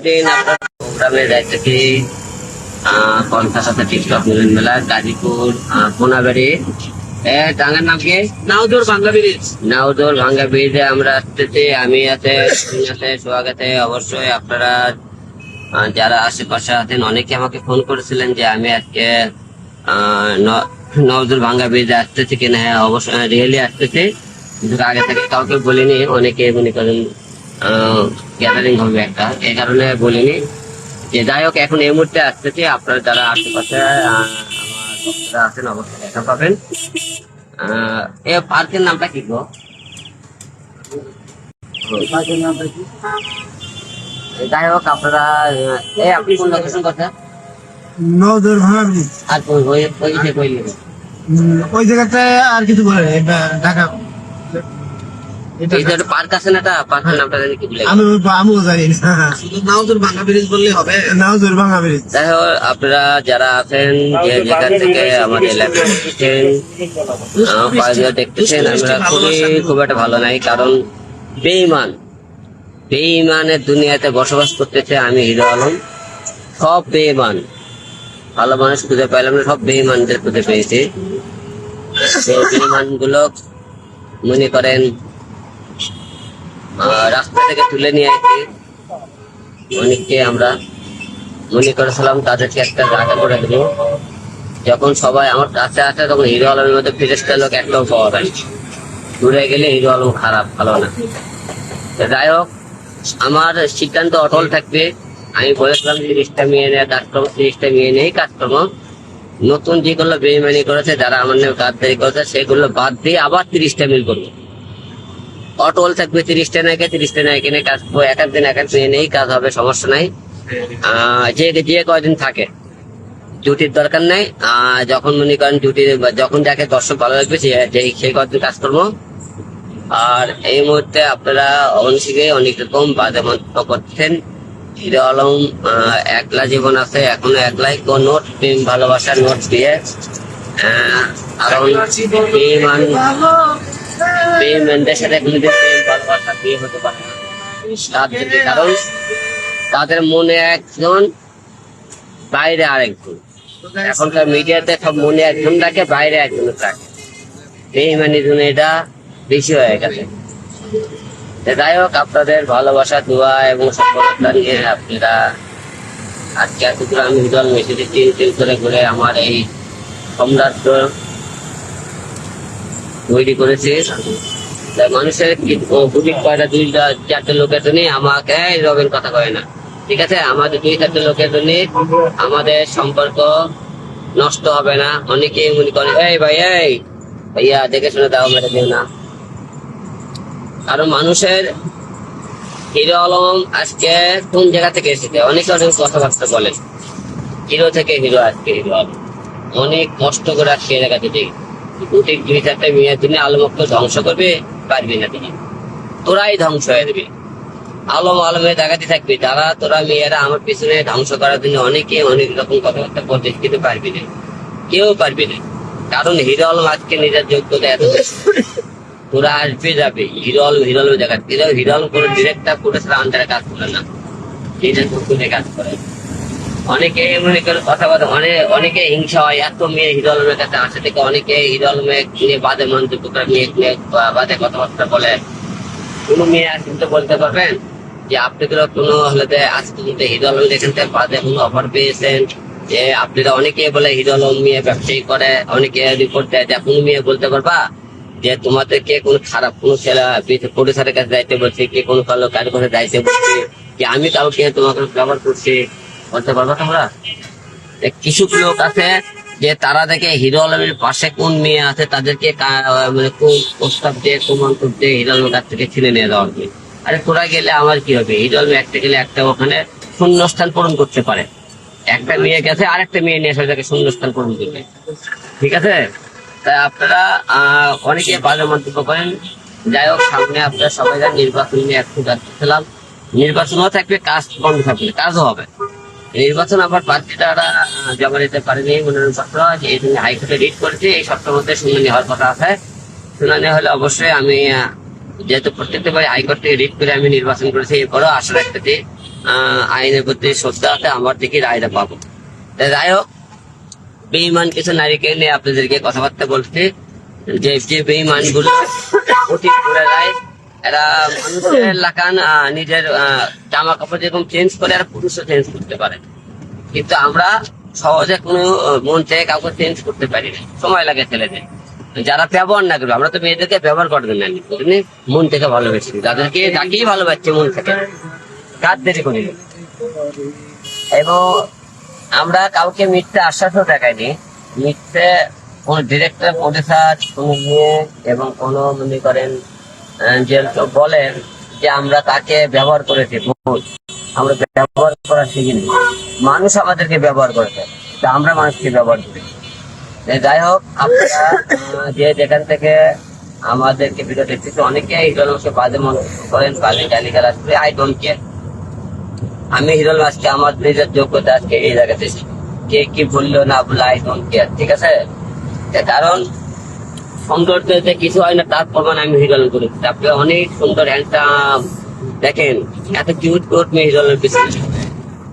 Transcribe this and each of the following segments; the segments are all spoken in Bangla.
দিন আপনার প্রোগ্রামে টিকটক মিলন মেলা গাজীপুর আহ, কোনাবাড়ি। এ নাম কি? নাউদুর বাংলা ব্রিজ। নাউদর ভাঙ্গা ব্রিজে আমরা আসতেছি আমি আছে তুমি আছে সোহাগ আছে অবশ্যই আপনারা যারা আশেপাশে আছেন অনেকে আমাকে ফোন করেছিলেন যে আমি আজকে নওদুর ভাঙ্গা ব্রিজে আসতেছি কিনা হ্যাঁ অবশ্যই রিয়েলি আসতেছি। কিন্তু আগে থেকে কাউকে বলিনি অনেকে মনে করেন গ্যাদারিং হবে একটা। এই কারণে বলিনি যে যাই হোক এখন এই মুহূর্তে আসতেছি। আপনারা যারা আশেপাশে আমার আছেন অবশ্যই দেখা পাবেন। এ পার্কের নামটা কি গো? যাই হোক আপনারা এই আপনি কোন লোকেশন কথা নদর ভাঙা আর কই ওই ওই ওই জায়গাটায় আর কিছু বলে ঢাকা। পার্ক আছে না একটা পার্কের নামটা জানি কি বলে। আমি আমিও জানি না। শুধু নাউদুর বাংলা ব্রিজ বললে হবে। নদর ভাঙা ব্রিজ যাই হোক আপনারা যারা আছেন যে যেখান থেকে আমাদের এলাকায় দেখতেছেন দেখতেছেন আমরা খুবই খুব একটা ভালো নাই কারণ বেইমান বেইমানের দুনিয়াতে বসবাস করতেছে আমি হিরো আলম। সব বেইমান ভালো মানুষ খুঁজে পাইলাম না সব বেইমানদের খুঁজে পেয়েছি। সেই বেইমানগুলো মনে করেন রাস্তা থেকে তুলে নিয়ে আসি অনেককে আমরা মনে করেছিলাম, তাদেরকে একটা জায়গা করে দেবো। যখন সবাই আমার কাছে আসে, তখন হিরো আলমের মধ্যে ফিরেস্টার লোক একদম পাওয়া যায়। দূরে গেলে হিরো আলম খারাপ, ভালো না। যাই হোক, আমার সিদ্ধান্ত অটল থাকবে। আমি বলেছিলাম তিরিশটা মেয়ে নেয় কাজকর্ম তিরিশটা মেয়ে নেই, কাজকর্ম। নতুন যেগুলো বেইমানি করেছে, যারা আমার নামে গাদ্দারি করেছে, সেগুলো বাদ দিয়ে আবার তিরিশটা মিল করব। অটল থাকবে তিরিশটা নায়কে তিরিশটা নায়কে নিয়ে কাজ এক দিন এক মেয়ে নেই কাজ হবে সমস্যা নাই। যে যে কয়দিন থাকে ডিউটির দরকার নাই। যখন মনে করেন ডিউটি যখন যাকে দর্শক ভালো লাগবে সেই কদিন কাজ করব। আর এই মুহূর্তে আপনারা অনসিকে অনেক রকম বাজে মন্তব্য করছেন। হিরো আলম একলা জীবন আছে এখনও একলাই। কোন নোট প্রেম ভালোবাসার নোট দিয়ে আহ, কারণ বেইমানদের সাথে কোনোদিন প্রেম, ভালোবাসা বিয়ে হতে পারে না। তাদের কারণ, তাদের মনে একজন বাইরে আরেকজন। এখনকার মিডিয়াতে সব মনে একজন রাখে বাইরে একজন রাখে বেইমানি জন্য এটা বেশি হয়ে গেছে। যাই হোক, আপনাদের ভালোবাসা, দোয়া এবং সফলতা নিয়ে আপনারা আজকে এতদূর আমি উদল মেসেজে তিন তিন করে করে আমার এই সম্রাট তৈরি করেছি। মানুষের কি- ও বুঝি কয়টা দুইটা, চারটে লোকের জন্য আমাকে রবের কথা কয় না। ঠিক আছে? আমাদের দুই, চারটে লোকের জন্য আমাদের সম্পর্ক নষ্ট হবে না। অনেকেই মনে করে, এই ভাই, এই ভাইয়া, দেখে শুনে দাও মেরে দিও না। কারণ মানুষের হিরো আলম আজকে কোন জায়গা থেকে এসেছে? অনেকে অনেক কথাবার্তা বলে হিরো থেকে হিরো আজকে হিরো আলম। অনেক কষ্ট করে আজকে এই জায়গা দুই ধ্বংস করবে না তিনি। তোরাই ধ্বংস হয়ে যাবে। আলম আলমের জায়গাতে থাকবি। তারা তোরা মেয়েরা আমার পিছনে ধ্বংস করার জন্য অনেকে অনেক রকম কথাবার্তা বলতে কিন্তু পারবি না। কেউ পারবি না। কারণ হিরো আলম আজকে নিজের যোগ্যতা এত তোরা আসবে, যাবে। হিরো আলম, হিরো আলমের জায়গা। হিরো আলম কোনো ডিরেক্টর করেছিল আন্ডারে কাজ করে না। নিজের কাজ করে অনেকে মনে করে কথা বলে অনেক অনেকে হিংসা হয়, এত মেয়ে হিরো আলমের কাছে আসে থেকে অনেকে হিরো আলমে নিয়ে বাদে মন্তব্য করে, মেয়ে বাদে কথাবার্তা বলে। কোনো মেয়ে আজ কিন্তু বলতে পারবেন যে আপনি তো কোনো হলে আজ পর্যন্ত হিরো আলম এখান থেকে বাদে কোনো অফার পেয়েছেন? যে, আপনারা অনেকে বলে হিরো আলম মেয়ে ব্যবসায়ী করে, অনেকে রিপোর্ট দেয় যে, কোনো মেয়ে বলতে পারবা যে তোমাদের কে কোনো খারাপ কোনো ছেলে প্রডিউসারের কাছে যাইতে বলছে, কে কোনো কালো কারও কাছে যাইতে বলছে যে আমি কাউকে তোমাকে ব্যবহার করছি? বলতে পারবা তোমরা? কিছু লোক আছে যে তারা দেখে হিরো আলমের পাশে কোন মেয়ে আছে তাদেরকে মানে প্রস্তাব দিয়ে মন্তব্য দিয়ে হিরো আলমের কাছ থেকে ছিনে নিয়ে যাওয়া হবে আরে তোরা গেলে আমার কি হবে? হিরো আলম একটা গেলে একটা ওখানে শূন্যস্থান পূরণ করতে পারে। একটা মেয়ে গেছে আরেকটা মেয়ে নিয়ে এসে তাকে শূন্যস্থান পূরণ করবে। ঠিক আছে? তাই আপনারা আহ, অনেকে বাজে মন্তব্য করেন। যাই হোক সামনে আপনারা সবাই নির্বাচন নিয়ে একটু যাচ্ছিলাম নির্বাচনও থাকবে কাজ বন্ধ থাকবে কাজও হবে। নির্বাচন আবার প্রার্থীরা জমা দিতে পারেনি মনোনয়ন পত্র এই জন্য হাইকোর্টে রিট করেছে এই সপ্তাহের মধ্যে শুনানি হওয়ার কথা আছে। শুনানি হলে অবশ্যই আমি যেহেতু প্রত্যেকটা বারে হাইকোর্ট রিট করে আমি নির্বাচন করেছি এরপরও আশা রাখতেছি আহ, আইনের প্রতি শ্রদ্ধা আছে আমার দিকে রায়টা পাবো। যাই হোক বেইমান কিছু নারীকে নিয়ে আপনাদেরকে কথাবার্তা বলছি। যে যে বেইমানগুলো করে যায় এরা মানুষের লাগান নিজের জামা কাপড় যেরকম চেঞ্জ করে, এরা পুরুষও চেঞ্জ করতে পারে। কিন্তু আমরা সহজে কোনো মন থেকে কাউকে চেঞ্জ করতে পারি না। সময় লাগে ছেলেদের। যারা ব্যবহার না করবে, আমরা তো মেয়েদেরকে ব্যবহার করবেন না। বুঝলি? মন থেকে ভালোবাসি। যাদেরকে যাকেই ভালোবাসছে, মন থেকে। কাজ দেরি করি? এবং আমরা কাউকে মিথ্যে আশ্বাসও দেখাইনি। মিথ্যে কোন ডিরেক্টর প্রডিউসার কোন মেয়ে এবং কোন, মনে করেন যে বলেন যে আমরা তাকে ব্যবহার করেছি আমরা ব্যবহার করা শিখিনি। মানুষ আমাদেরকে ব্যবহার করেছে, তা আমরা মানুষকে ব্যবহার করি। যাই হোক, আপনারা যে যেখান থেকে আমাদেরকে ভিডিও দেখতেছে, অনেকে হিরোল মাসকে বাজে করেন, বাজে গালিগাল আসবে আই ডোন্ট কেয়ার আমি হিরোল মাসকে আমার নিজের যোগ্যতা আজকে এই জায়গাতে কে কি বলল না বলল আই ডোন্ট কেয়ার ঠিক আছে? কারণ সৌন্দর্যতে কিছু হয় না, তার প্রমাণ আমি হিরোল করেছি আপনি অনেক সুন্দর হ্যান্ডসাম দেখেন, এত কিউট কিউট মেয়ে হিরোলের পিছনে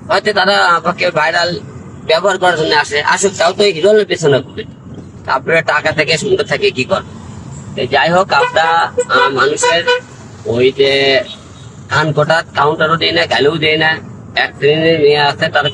হয়তো তারা আমাকে ভাইরাল ব্যবহার করার জন্য আসে, আসুক, তাও তো হিরোলের পেছনে ঘুরে। আপনারা টাকা থেকে সুন্দর থাকে, কি কর? যাই হোক, আমরা মানুষের ওই যে ধান কোটা কাউন্টারও দেয় না, গালেও দেয় না, এক শ্রেণির মেয়ে আছে, তারা